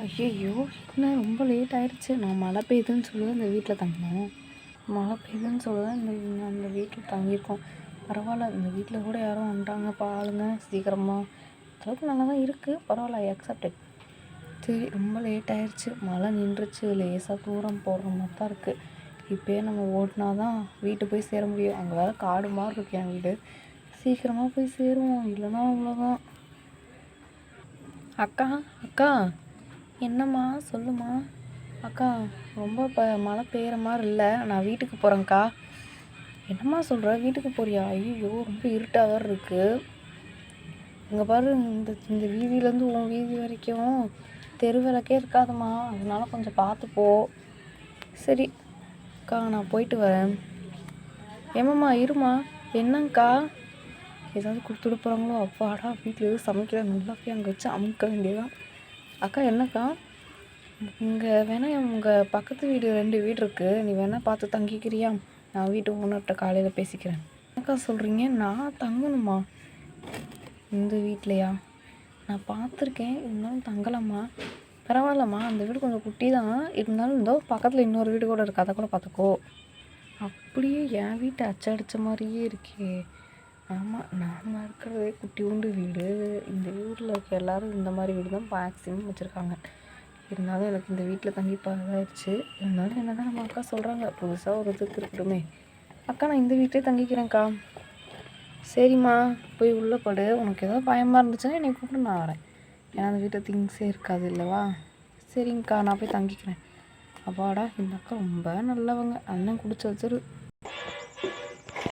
ஐயோ என்ன ரொம்ப லேட் ஆயிடுச்சு. நான் மழை பெய்யுதுன்னு சொல்லி இந்த வீட்டில் தங்கினோம் மழை பெய்யுதுன்னு சொல்லி தான் இந்த அந்த வீட்டில் தங்கியிருக்கோம். பரவாயில்ல இந்த வீட்டில் கூட யாரும் வந்துட்டாங்க ஆளுங்க சீக்கிரமாக அளவுக்கு நல்லா தான் இருக்குது பரவாயில்ல அக்செப்டட் சரி ரொம்ப லேட் ஆயிடுச்சு. மழை நின்றுச்சு. லேசாக தூரம் போடுற மாதிரி தான் இருக்குது இப்போயே நம்ம ஓட்டினா தான் வீட்டு போய் சேர முடியும். அங்கே வேறு காடு மாதிரி இருக்கு என் வீடு. சீக்கிரமாக போய் சேருவோம். இல்லைன்னா அவ்வளோதான் அக்கா அக்கா. என்னம்மா சொல்லுமா அக்கா ரொம்ப இப்போ மழை பெய்கிற மாதிரி இல்லை நான் வீட்டுக்கு போகிறேங்க்கா என்னம்மா சொல்கிற வீட்டுக்கு போறியா? ஐயோ ரொம்ப இருட்டாக வேறு இருக்குது இங்கே பாரு இந்த இந்த வீதியிலேருந்து உன் வீதி வரைக்கும் தெரு விளக்கே இருக்காதும்மா. அதனால கொஞ்சம் பார்த்துப்போ சரி அக்கா நான் போயிட்டு வரேன். ஏமாம்மா இருமா என்னங்கக்கா ஏதாவது கொடுத்துட்டு போகிறாங்களோ அப்பாடா வீட்டில் எதுவும் சமைக்கிற நல்லா போய் அங்கே வச்சு அமுக்க வேண்டியதான் அக்கா என்னக்கா? இங்கே வேணா உங்கள் பக்கத்து வீடு ரெண்டு வீடு இருக்குது நீ வேணால் பார்த்து தங்கிக்கிறியா? நான் வீட்டு ஓனர்கிட்ட காலையில் பேசிக்கிறேன். என்னக்கா சொல்கிறீங்க நான் தங்கணுமா? இந்த வீட்லையா? நான் பார்த்துருக்கேன். இருந்தாலும் தங்கலாமா? பரவாயில்லம்மா. அந்த வீடு கொஞ்சம் குட்டி தான் இருந்தாலும் இதோ பக்கத்தில் இன்னொரு வீடு கூட இருக்குது அதை கூட பார்த்துக்கோ. அப்படியே என் வீட்டை அச்சடித்த மாதிரியே இருக்கே. ஆமாம் நாங்கள் இருக்கிறதே குட்டியூண்டு வீடு. இந்த ஊரில் இருக்க எல்லாரும் இந்த மாதிரி வீடு தான் மேக்ஸிமம் வச்சுருக்காங்க. இருந்தாலும் எனக்கு இந்த வீட்டில் தங்கி பழகாயிடுச்சு இருந்தாலும் என்ன தான் நம்ம அக்கா சொல்கிறாங்க புதுசாக ஒரு இதுக்கு இருக்கட்டுமே அக்கா நான் இந்த வீட்டிலே தங்கிக்கிறேன்க்கா. சரிம்மா போய் உள்ளே படு. உனக்கு ஏதோ பயமாக இருந்துச்சுன்னா என்னை கூப்பிட்டு நான் வரேன். ஏன்னா அந்த வீட்டில் திங்ஸே இருக்காது இல்லைவா? சரிங்கக்கா நான் போய் தங்கிக்கிறேன். அப்பாடா இந்த அக்கா ரொம்ப நல்லவங்க. அண்ணன் குடிச்சு வச்சிரு.